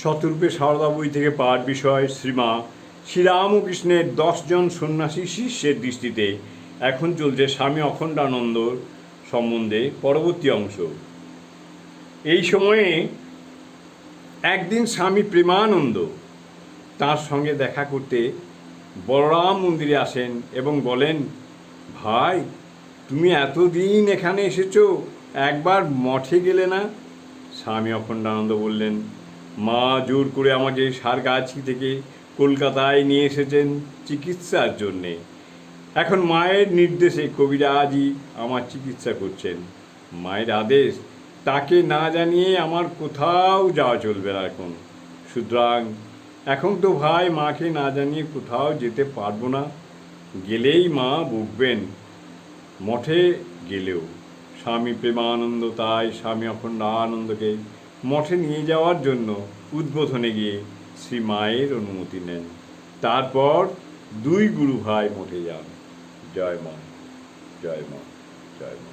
শতরূপে সারদা বই থেকে পাঠ বিষয় শ্রীমা শ্রীরামকৃষ্ণের দশজন সন্ন্যাসী শিষ্যের দৃষ্টিতে। এখন চলছে স্বামী অখণ্ডানন্দ সম্বন্ধে পরবর্তী অংশ। এই সময়ে একদিন স্বামী প্রেমানন্দ তার সঙ্গে দেখা করতে বলরাম মন্দিরে আসেন এবং বলেন, ভাই, তুমি এতদিন এখানে এসেছ, একবার মঠে গেলে না? স্বামী অখণ্ডানন্দ বললেন মা জোর করে আমাকে সারগাছি থেকে কলকাতায় নিয়ে এসেছেন চিকিৎসার জন্যে। এখন মায়ের নির্দেশে কবিরাজই আমার চিকিৎসা করছেন। মায়ের আদেশ, তাকে না জানিয়ে আমার কোথাও যাওয়া চলবে না এখন। সুতরাং এখন তো ভাই মাকে না জানিয়ে কোথাও যেতে পারব না। গেলেই মা বকবেন, মঠে গেলেও। স্বামী প্রেমানন্দ তাই স্বামী অখণ্ডানন্দকে মঠে নিয়ে যাওয়ার জন্য উদ্বোধনে গিয়ে শ্রী মায়ের অনুমতি নেন। তারপর দুই গুরু ভাই মঠে যান। জয় মা জয় মা জয় মা।